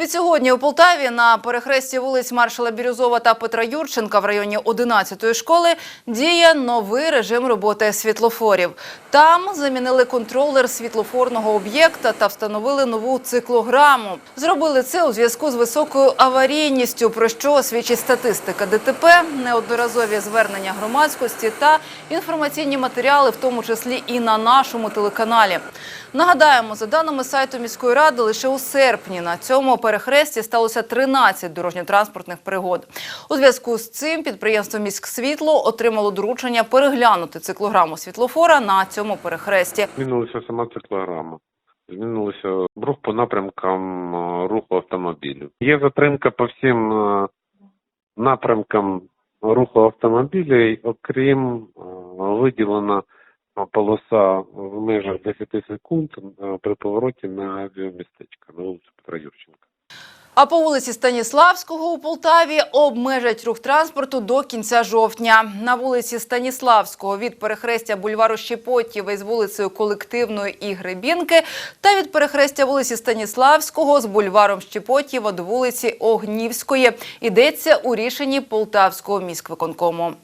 Відсьогодні у Полтаві на перехресті вулиць Маршала Бірюзова та Петра Юрченка в районі 11-ї школи діє новий режим роботи світлофорів. Там замінили контролер світлофорного об'єкта та встановили нову циклограму. Зробили це у зв'язку з високою аварійністю, про що свідчить статистика ДТП, неодноразові звернення громадськості та інформаційні матеріали, в тому числі і на нашому телеканалі. Нагадаємо, за даними сайту міської ради, лише у серпні на цьому перехресті сталося 13 дорожньо-транспортних пригод. У зв'язку з цим підприємство «Міськсвітло» отримало доручення переглянути циклограму світлофора на цьому перехресті. Змінилася сама циклограма. Змінилося рух по напрямкам е, руху автомобілів. Є затримка по всім е, напрямкам руху автомобілів, окрім е, виділена полоса в межах 10 секунд при повороті на авіамістечко на вулицю Петра Юрченка. А по вулиці Станіславського у Полтаві обмежать рух транспорту до кінця жовтня. На вулиці Станіславського від перехрестя бульвару Щепотєва із вулицею Колективної і Гребінки та від перехрестя вулиці Станіславського з бульваром Щепотєва до вулиці Огнівської. Йдеться у рішенні Полтавського міськвиконкому.